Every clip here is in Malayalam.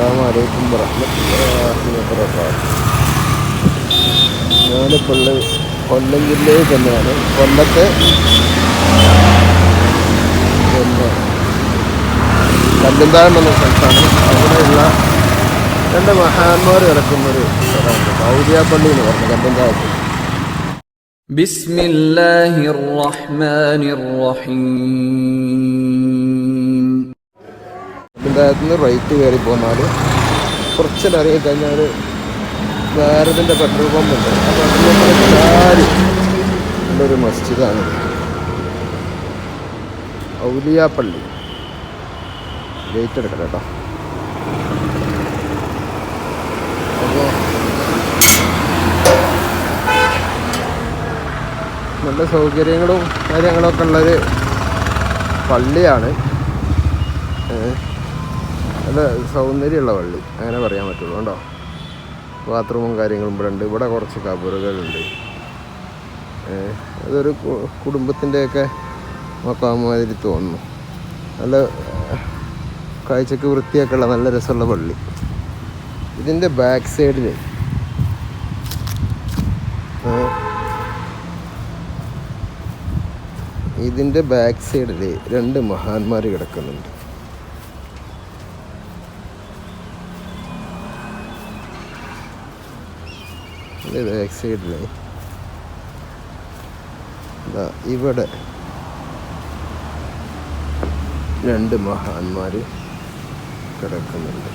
അസ്സാമലൈക്കും വറഹമത്തല്ലാഹി വബറകാതുഹു ഞാനിപ്പോൾ ഉള്ളത് കൊല്ലം ജില്ലയിൽ തന്നെയാണ്. കൊല്ലത്തെ പിന്നെ കല്ലുന്താഴം എന്ന സ്ഥലത്താണ് അവിടെയുള്ള രണ്ട് മഹാന്മാർ കിടക്കുന്നൊരു സ്ഥലമുണ്ട്. ഔദിയാപ്പള്ളി എന്ന് പറഞ്ഞു കല്ലുന്താഴത്ത് ബിസ്മില്ലാഹിർ റഹ്മാനിർ റഹീം. കല്ലുന്താഴത്ത് നിന്ന് റൈറ്റ് കയറി പോന്നാൽ കുറച്ച് ഇറങ്ങി കഴിഞ്ഞാൽ ഭാരതിന്റെ പെട്രോൾ പമ്പ് ഉണ്ട് ആ പെട്രോൾ പമ്പിന് ചാരി ഉള്ളൊരു മസ്ജിദാണ് ഔലിയാപ്പള്ളി ഗേറ്റ് എടുക്കണം കേട്ടോ. നല്ല സൗകര്യങ്ങളും കാര്യങ്ങളൊക്കെ ഉള്ളൊരു പള്ളിയാണ്. നല്ല സൗന്ദര്യമുള്ള പള്ളി അങ്ങനെ പറയാൻ പറ്റുള്ളൂ കേട്ടോ ബാത്റൂമും കാര്യങ്ങളും ഇവിടെ ഉണ്ട്. ഇവിടെ കുറച്ച് കബറുകളുണ്ട്. അതൊരു കുടുംബത്തിന്റെയൊക്കെ മക്കാമാതിരി തോന്നുന്നു. നല്ല കാഴ്ചക്ക് വൃത്തിയൊക്കെ ഉള്ള നല്ല രസമുള്ള പള്ളി ഇതിന്റെ ബാക്ക് സൈഡിൽ ഇതിന്റെ ബാക്ക് സൈഡിൽ രണ്ട് മഹാന്മാർ കിടക്കുന്നുണ്ട്. ബാക്ക് സൈഡിൽ ഇവിടെ രണ്ട് മഹാന്മാർ കിടക്കുന്നുണ്ട്?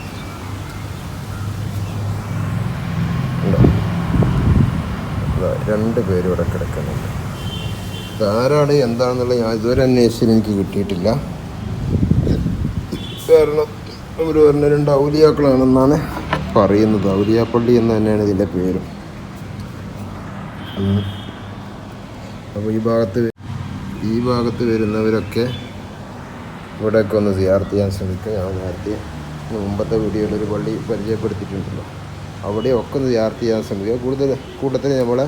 രണ്ട് പേര് ഇവിടെ കിടക്കുന്നുണ്ട്. ഇതാരാണ് എന്താണെന്നുള്ള ഞാൻ ഇതുവരെ അന്വേഷിച്ചിട്ട് എനിക്ക് കിട്ടിയിട്ടില്ല. കാരണം അവർ പറഞ്ഞ രണ്ട് ഔലിയാക്കളാണെന്നാണ് പറയുന്നത്. ഔലിയാപ്പള്ളി എന്ന് തന്നെയാണ് ഇതിന്റെ പേരും. അപ്പോൾ ഈ ഭാഗത്ത് ഈ ഭാഗത്ത് വരുന്നവരൊക്കെ ഇവിടെയൊക്കെ ഒന്ന് സിയാർത്ത് ചെയ്യാൻ ശ്രമിക്കുക. ഞാൻ നേരത്തെ മുമ്പത്തെ വീഡിയോയിൽ ഒരു പള്ളി പരിചയപ്പെടുത്തിയിട്ടുണ്ടല്ലോ. അവിടെ ഒക്കെ ഒന്ന് സിയാർത്ത് ചെയ്യാൻ ശ്രമിക്കുക. കൂടുതൽ കൂട്ടത്തിൽ നമ്മളെ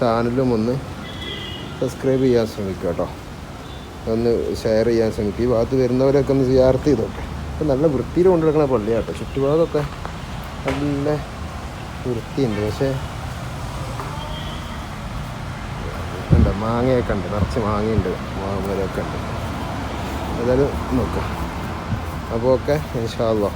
ചാനലും ഒന്ന് സബ്സ്ക്രൈബ് ചെയ്യാൻ ശ്രമിക്കുക കേട്ടോ. ഒന്ന് ഷെയർ ചെയ്യാൻ ശ്രമിക്കുക. ഈ ഭാഗത്ത് വരുന്നവരൊക്കെ ഒന്ന് സിയാർത്ത് ചെയ്തോട്ടെ ഇപ്പം നല്ല വൃത്തിയിൽ കൊണ്ടുനടക്കുന്ന പള്ളിയാട്ടോ ചുറ്റുഭാഗമൊക്കെ നല്ല വൃത്തിയുണ്ട്. പക്ഷേ ഉണ്ട് മാങ്ങയൊക്കെ ഉണ്ട് നിറച്ച് മാങ്ങയുണ്ട് മാങ്ങമരമൊക്കെ ഉണ്ട് ഏതായാലും നോക്കാം. അപ്പോൾ ഓക്കെ ഇൻഷാല്ലോ